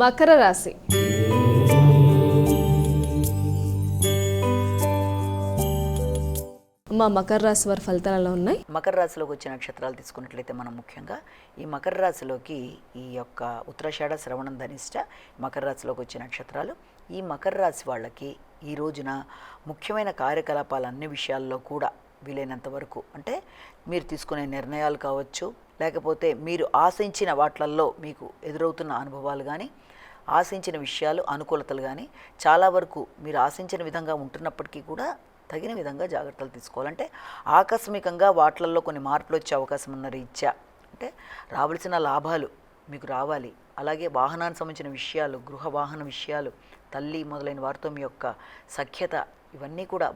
మకర రాశి. మా మకర రాశి వారి ఫలితాలలో ఉన్నాయి? మకర రాశిలోకి వచ్చే నక్షత్రాలు తీసుకున్నట్లయితే మనం ముఖ్యంగా ఈ మకర రాశిలోకి ఈ యొక్క ఉత్తరాషాఢ శ్రవణం ధనిష్ట మకర రాశిలోకి వచ్చే నక్షత్రాలు. ఈ మకర రాశి వాళ్ళకి ఈ రోజున ముఖ్యమైన కార్యకలాపాలు అన్ని విషయాల్లో కూడా వీలైనంత వరకు అంటే మీరు తీసుకునే నిర్ణయాలు కావచ్చు లేకపోతే మీరు ఆశించిన వాట్లల్లో మీకు ఎదురవుతున్న అనుభవాలు కానీ ఆశించిన విషయాలు అనుకూలతలు కానీ చాలా వరకు మీరు ఆశించిన విధంగా ఉంటున్నప్పటికీ కూడా తగిన విధంగా జాగ్రత్తలు తీసుకోవాలంటే ఆకస్మికంగా వాటిల్లో కొన్ని మార్పులు వచ్చే అవకాశం ఉన్న రీత్యా అంటే రావాల్సిన లాభాలు మీకు రావాలి. అలాగే వాహనానికి సంబంధించిన విషయాలు గృహ వాహన విషయాలు తల్లి మొదలైన వారితో మీ యొక్క సఖ్యత ఇవన్నీ కూడా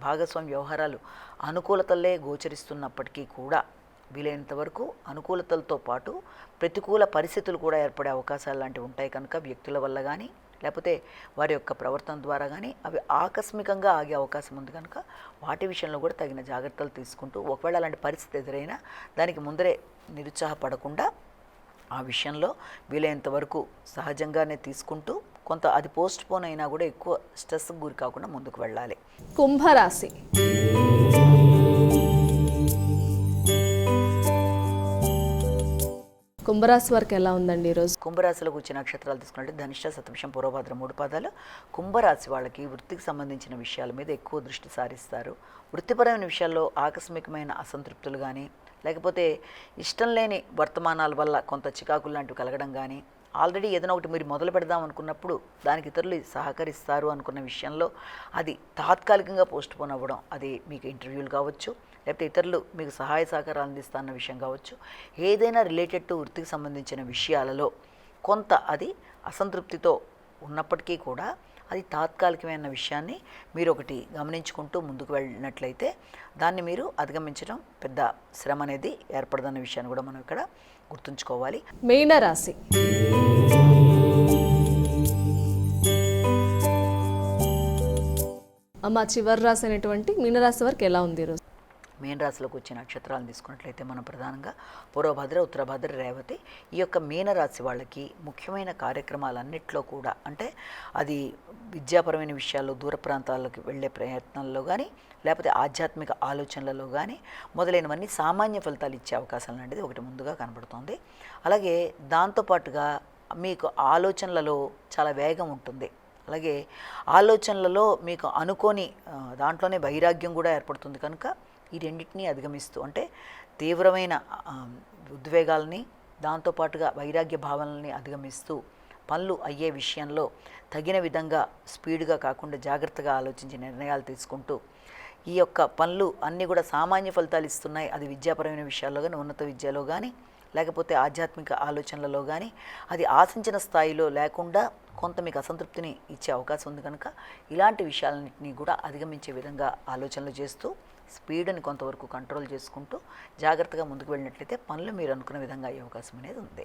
భాగస్వామి వ్యవహారాలు అనుకూలతలే గోచరిస్తున్నప్పటికీ కూడా వీలైనంత వరకు అనుకూలతలతో పాటు ప్రతికూల పరిస్థితులు కూడా ఏర్పడే అవకాశాలు లాంటివి ఉంటాయి కనుక వ్యక్తుల వల్ల కానీ లేకపోతే వారి యొక్క ప్రవర్తన ద్వారా కానీ అవి ఆకస్మికంగా ఆగే అవకాశం ఉంది కనుక వాటి విషయంలో కూడా తగిన జాగ్రత్తలు తీసుకుంటూ ఒకవేళ అలాంటి పరిస్థితి ఎదురైనా దానికి ముందరే నిరుత్సాహపడకుండా ఆ విషయంలో వీలైనంత వరకు సహజంగానే తీసుకుంటూ కొంత అది పోస్ట్ పోన్ అయినా కూడా ఎక్కువ స్ట్రెస్కి గురి కాకుండా ముందుకు వెళ్ళాలి. కుంభరాశి. కుంభరాశి వారికి ఎలా ఉందండి ఈరోజు కుంభరాశిలో వచ్చే నక్షత్రాలు తీసుకున్నట్టు ధనిష్ట శతభిషం పూర్వభద్ర మూడు పాదాలు. కుంభరాశి వాళ్ళకి వృత్తికి సంబంధించిన విషయాల మీద ఎక్కువ దృష్టి సారిస్తారు. వృత్తిపరమైన విషయాల్లో ఆకస్మికమైన అసంతృప్తులు కానీ లేకపోతే ఇష్టం లేని వర్తమానాల వల్ల కొంత చికాకులు లాంటివి కలగడం కానీ ఆల్రెడీ ఏదైనా ఒకటి మీరు మొదలు పెడదాం అనుకున్నప్పుడు దానికి ఇతరులు సహకరిస్తారు అనుకున్న విషయంలో అది తాత్కాలికంగా పోస్ట్ పోన్ అవ్వడం అది మీకు ఇంటర్వ్యూలు కావచ్చు లేకపోతే ఇతరులు మీకు సహాయ సహకారాలు అందిస్తాన్న విషయం కావచ్చు ఏదైనా రిలేటెడ్ టు వృత్తికి సంబంధించిన విషయాలలో కొంత అది అసంతృప్తితో ఉన్నప్పటికీ కూడా అది తాత్కాలికమైన విషయాన్ని మీరు ఒకటి గమనించుకుంటూ ముందుకు వెళ్ళినట్లయితే దాన్ని మీరు అధిగమించడం పెద్ద శ్రమ అనేది ఏర్పడదన్న విషయాన్ని కూడా మనం ఇక్కడ గుర్తుంచుకోవాలి. మీనరాశి. అమ్మ చివరి రాశి అయినటువంటి మీనరాశి వారికి ఎలా ఉంది ఈరోజు మీన రాశిలోకి వచ్చే నక్షత్రాలను తీసుకున్నట్లయితే మనం ప్రధానంగా పూర్వభద్ర ఉత్తరభద్ర రేవతి ఈ యొక్క మీనరాశి వాళ్ళకి ముఖ్యమైన కార్యక్రమాలన్నింటిలో కూడా అంటే అది విద్యాపరమైన విషయాల్లో దూర ప్రాంతాలకు వెళ్ళే ప్రయత్నంలో కానీ లేకపోతే ఆధ్యాత్మిక ఆలోచనలలో కానీ మొదలైనవన్నీ సామాన్య ఫలితాలు ఇచ్చే అవకాశాలు అనేది ఒకటి ముందుగా కనబడుతుంది. అలాగే దాంతోపాటుగా మీకు ఆలోచనలలో చాలా వేగం ఉంటుంది. అలాగే ఆలోచనలలో మీకు అనుకోని దాంట్లోనే వైరాగ్యం కూడా ఏర్పడుతుంది కనుక ఈ రెండింటినీ అధిగమిస్తూ అంటే తీవ్రమైన ఉద్వేగాలని దాంతోపాటుగా వైరాగ్య భావనల్ని అధిగమిస్తూ పనులు అయ్యే విషయంలో తగిన విధంగా స్పీడ్గా కాకుండా జాగ్రత్తగా ఆలోచించి నిర్ణయాలు తీసుకుంటూ ఈ యొక్క పనులు అన్నీ కూడా సామాన్య ఫలితాలు ఇస్తున్నాయి. అది విద్యాపరమైన విషయాల్లో కానీ ఉన్నత విద్యలో కానీ లేకపోతే ఆధ్యాత్మిక ఆలోచనలలో కానీ అది ఆశించిన స్థాయిలో లేకుండా కొంత మీకు అసంతృప్తిని ఇచ్చే అవకాశం ఉంది కనుక ఇలాంటి విషయాలన్నింటినీ కూడా అధిగమించే విధంగా ఆలోచనలు చేస్తూ స్పీడ్ని కొంతవరకు కంట్రోల్ చేసుకుంటూ జాగ్రత్తగా ముందుకు వెళ్ళినట్లయితే పనులు మీరు అనుకున్న విధంగా అయ్యే అవకాశం అనేది ఉంది.